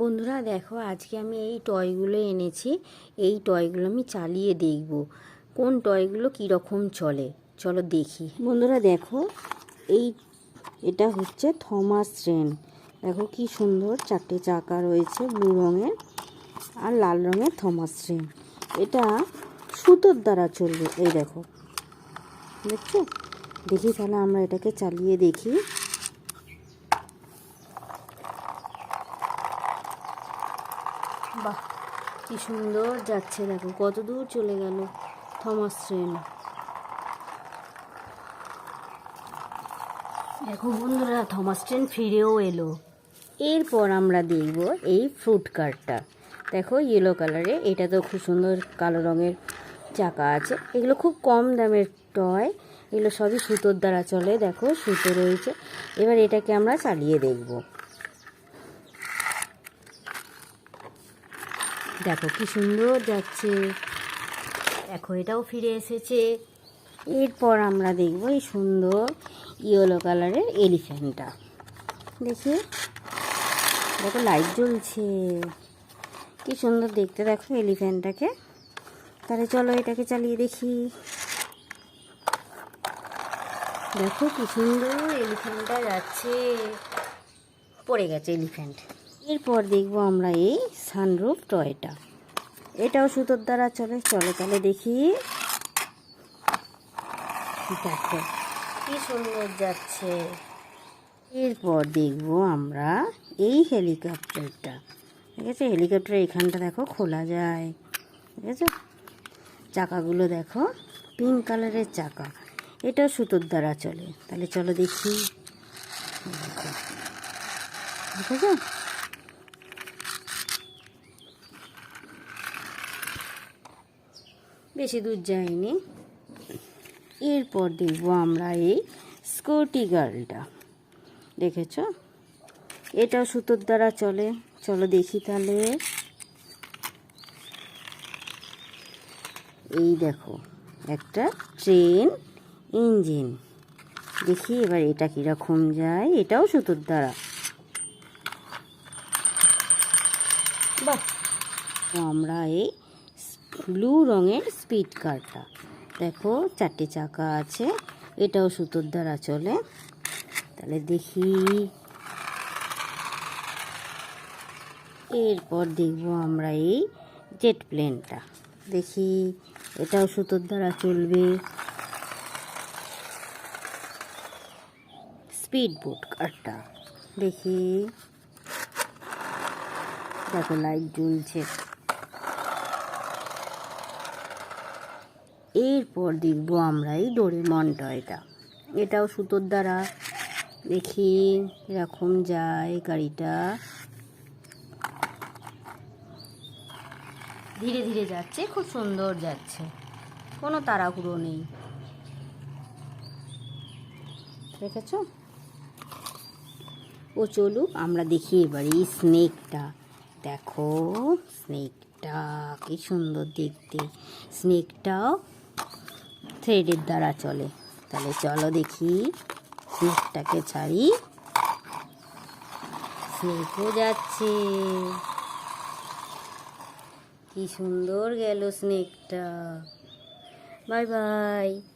বন্ধুরা, দেখো আজকে আমি এই টয়গুলো এনেছি। এই টয়গুলো আমি চালিয়ে দেখব। কোন টয়গুলো কীরকম চলে? চলো দেখি। বন্ধুরা, দেখো, এই, এটা হচ্ছে থমাস ট্রেন দেখো কি সুন্দর, চারটে চাকা রয়েছে ব্লু রঙের আর লাল রঙের থমাস ট্রেন এটা সুতোর দ্বারা চলবে। এই দেখো, দেখছ? দেখি তাহলে আমরা এটাকে চালিয়ে দেখি। বাহ, কি সুন্দর যাচ্ছে দেখো, কত দূর চলে গেল থমাস ট্রেন। দেখো বন্ধুরা, থমাস ট্রেন ফিরেও এলো। এরপর আমরা দেখব এই ফ্রুট কারটা দেখো ইয়েলো কালারে এটা তো খুব সুন্দর কালো রঙের চাকা আছে। এগুলো খুব কম দামের টয় এগুলো সবই সুতোর দ্বারা চলে, দেখো সুতো রয়েছে। এবার এটাকে আমরা চালিয়ে দেখব। দেখো কি সুন্দর যাচ্ছে। দেখো, এটাও ফিরে এসেছে। এরপর আমরা দেখব এই সুন্দর ইয়েলো কালারের এলিফ্যান্টটা। দেখি। দেখো, লাইট জ্বলছে। কি সুন্দর দেখতে দেখো এলিফ্যান্টটাকে। তাহলে চলো এটাকে চালিয়ে দেখি। দেখো কি সুন্দর এলিফ্যান্টটা যাচ্ছে। পড়ে গেছে এলিফ্যান্ট। এরপর দেখব আমরা এই সানরুফ টয়টা। এটাও সুতোর দ্বারা চলে। চলে তাহলে দেখি। দেখো, কি সুন্দর যাচ্ছে। এরপর দেখব আমরা এই হেলিকপ্টারটা। ঠিক আছে? হেলিকপ্টার এখানটা দেখো খোলা যায়। ঠিক আছে? চাকাগুলো দেখো, পিঙ্ক কালারের চাকা। এটাও সুতোর দ্বারা চলে। তাহলে চলো দেখি। ঠিক দেখেছ বেশি দূর যাইনি। এরপর দেখব আমরা এই স্কুটি গার্লটা দেখেছ? এটাও সুতোর দ্বারা চলে। চলো দেখি তাহলে। এই দেখো, একটা ট্রেন ইঞ্জিন। দেখি এবার এটা কীরকম যায়। এটাও সুতোর দ্বারা। বাহ! আমরা এই ব্লু রঙের স্পিড কারটা। দেখো, চারটে চাকা আছে, এটাও সুতোর দ্বারা চলে তাহলে দেখি। এরপর দেখব আমরা এই জেট প্লেনটা। দেখি, এটাও সুতোর দ্বারা চলবে স্পিড বোট কারটা, দেখি। দেখো, লাইট জ্বলছে। এরপর দেখব আমরা এই ডোরেমন টয়টা এটাও সুতোর দ্বারা। দেখি, এরকম যায় গাড়িটা। ধীরে ধীরে যাচ্ছে, খুব সুন্দর যাচ্ছে। কোনো তাড়াহুড়ো নেই। দেখেছ? ও চলুক, আমরা দেখি এবার এই স্নেকটা। দেখো, স্নেকটা, কি সুন্দর দেখতে। স্নেকটাও থ্রেডের দ্বারা চলে। তাহলে চলো দেখি স্নেকটাকে ছাড়ি। স্নেকও যাচ্ছে কি সুন্দর গেল স্নেকটা। Bye bye.